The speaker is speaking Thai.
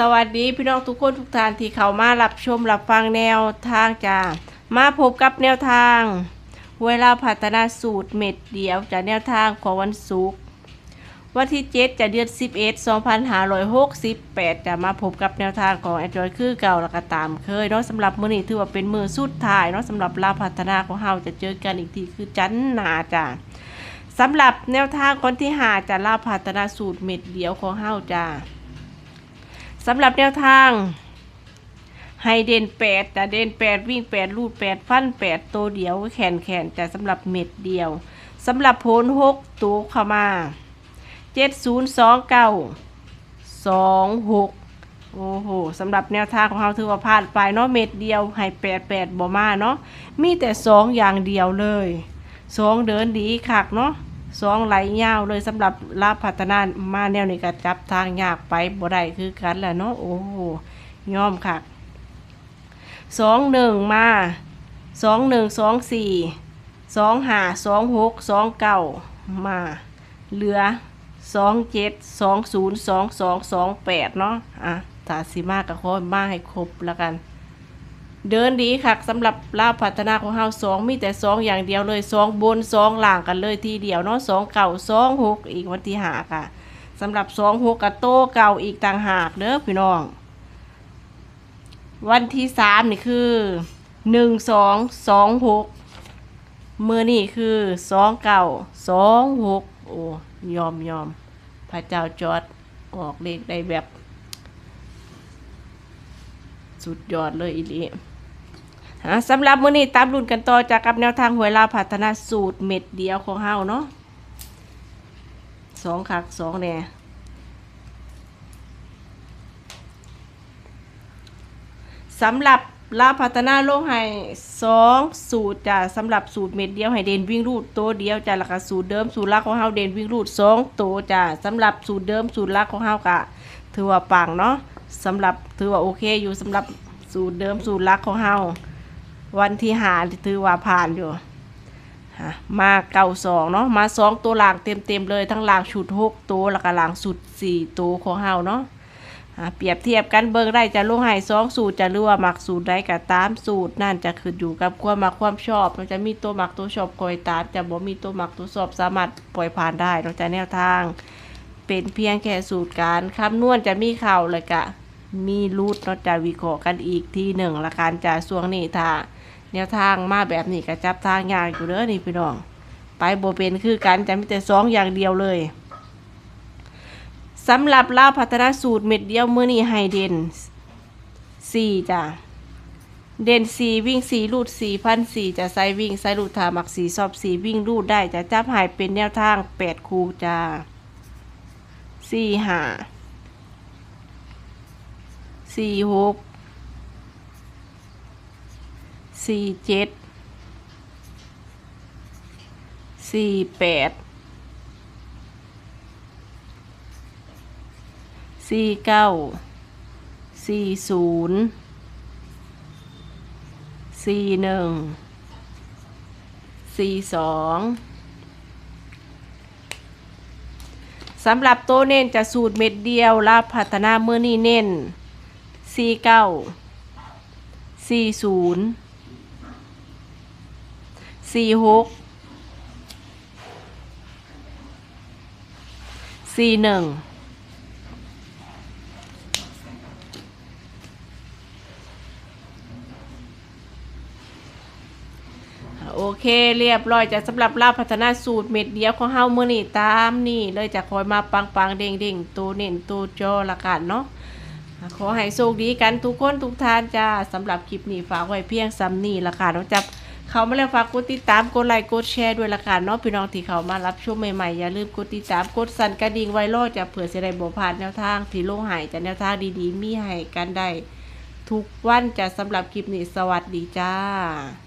สวัสดีพี่น้องทุกคนทุกท่านที่เข้ามารับชมรับฟังแนวทางจ้ามาพบกับแนวทาง เวลาพัฒนาสูตรเม็ดเดียวจากแนวทางของวันศุกร์วันที่7จะเดือน11 2568จะมาพบกับแนวทางของแอนดรอยคือเก่าแล้วก็ตามเคยเนาะสำหรับมื้อนี้ถือว่าเป็นมือสุดท้ายเนาะสำหรับลาพัฒนาของเฮาจะเจอกันอีกทีคือจันหนาจ้าสำหรับแนวทางคนที่หาจะลาพัฒนาสูตรเม็ดเดียวของเฮาจ้า สำหรับแนวทางให้เดนแปดแต่เดนแปดวิ่งแปดลูดแปดฟันแปดตัวเดียวแขนแขนจะสำหรับเม็ดเดียวสำหรับโพนหกตัวเข้ามาเจ็ดศูนย์สองเก้าสองหกโอ้โหสำหรับแนวทางของเราถือว่าพลาดไปเนาะเม็ดเดียวให้แปดแปดบ่มาเนาะมีแต่สองอย่างเดียวเลยสองเดินดีคักเนาะ สองไหลยาวเลยสำหรับลาพัฒนามาแนวนี้ก็จับทางยากไปบ่ได้คือกันแหละเนาะโอ้โหยอมค่ะสองหนึ่งมาสองหนึ่งสองสี่สองห้าสองหกสองเก้ามาเหลือสองเจ็ดสองศูนย์สองสองสองแปดเนาะอะถ้าสิมากก็ขอมาให้ครบแล้วกัน เดินดีค่ะสำหรับลาพัฒนาของเฮาสองมีแต่สองอย่างเดียวเลยสองบนสองล่างกันเลยทีเดียวเนาะสองเก่าสองหกอีกวันที่หาค่ะสำหรับสองหกกับโตเก่าอีกต่างหากเด้อพี่น้อง วันที่สามนี่คือหนึ่งสองสองหกมือนี่คือสองเก่าสองหกโอ้ยอมยอมพระเจ้าจอดออกเลขได้แบบ สุดยอดเลยอีลี สำหรับมื้อนี้ตามรุ่นกันต่อจากกับแนวทางหวยลาพัฒนาสูตรเม็ดเดียวของเฮาเนาะสองคักสองแน่สำหรับลาพัฒนาโลกให้สองสูตรจ้ะสำหรับสูตรเม็ดเดียวให้เด่นวิ่งรูดตัวเดียวจ้ะแล้วก็สูตรเดิมสูตรลักของเฮาเด่นวิ่งรูดสองตัวจ้ะสำหรับสูตรเดิมสูตรลักของเฮากะถือว่าปังเนาะสำหรับถือว่าโอเคอยู่สำหรับสูตรเดิมสูตรลักของเฮา วันที่หาถือว่าผ่านอยู่มาเก่าสองเนาะมาสองตัวหลางเต็มเต็มเลยทั้งหลางชุดหกตัวแล้วก็หลางสุดสี่ตัวของเฮาเนาะเปรียบเทียบกันเบิ่งได้จะลงให้สองสูตรจะรือว่ามักสูตรใดก็ตามสูตรนั่นจะขึ้นอยู่กับความมักความชอบมันจะมีตัวมักตัวชอบคอยตาม จะบ่มีตัวมักตัวชอบสามารถปล่อยผ่านได้นอกจากแนวทาง เป็นเพียงแค่สูตรการคำนวณจะมีเข่าเลยกะมีรูดเนอกจากวิเคราะห์กันอีกทีหนึ่งละการจะส่วงนี้ถ้า แนวทางมาแบบนี้ก็จับทางยากอยู่เด้อนี่พี่น้อง ไปโบเป็นคือกันจะมีแต่สองอย่างเดียวเลยสำหรับลาวพัฒนาสูตรเม็ดเดียวมือนี้ให้เดนสี่จ้ะเด่นสี่วิ่งสี่รูดสี่พันสี่จะใส่วิ่งใส่รูดถามักสี่สอบสี่วิ่งรูดได้จะจับหายเป็นแนวทางแปดคูจ้าสี่ห้าสี่หก สี่เจ็ดสี่แปดสี่เก้าสี่ศูนย์สี่หนึ่งสี่สองสำหรับโตเน้นจะสูตรเม็ดเดียวรับพัฒนาเมื่อนี้เน้นสี่เก้าสี่ศูนย์ สี่หกสี่หนึ่งโอเค เรียบร้อยจะสำหรับลาบพัฒนาสูตรเม็ดเดียวของเฮาเมื้อนี้ตามนี่เลยจะคอยมาปังปังเด้งเด้งตัวเน้นตัวจอละกันเนาะขอให้โชคดีกันทุกคนทุกท่านจ้าสำหรับคลิปนี้ฝากไว้เพียงซ้ำนี่ละค่ะน้องจับ เขามาแล้วฝากกดติดตามกดไลค์กดแชร์ด้วยละกันเนาะพี่น้องที่เขามารับชมใหม่ๆอย่าลืมกดติดตามกดสั่นกระดิ่งไว้รอจะเผื่อจะได้บ่พลาดแนวทางที่โลงหายจะแนวทางดีๆ มีให้กันได้ทุกวันจะสำหรับคลิปนี้สวัสดีจ้า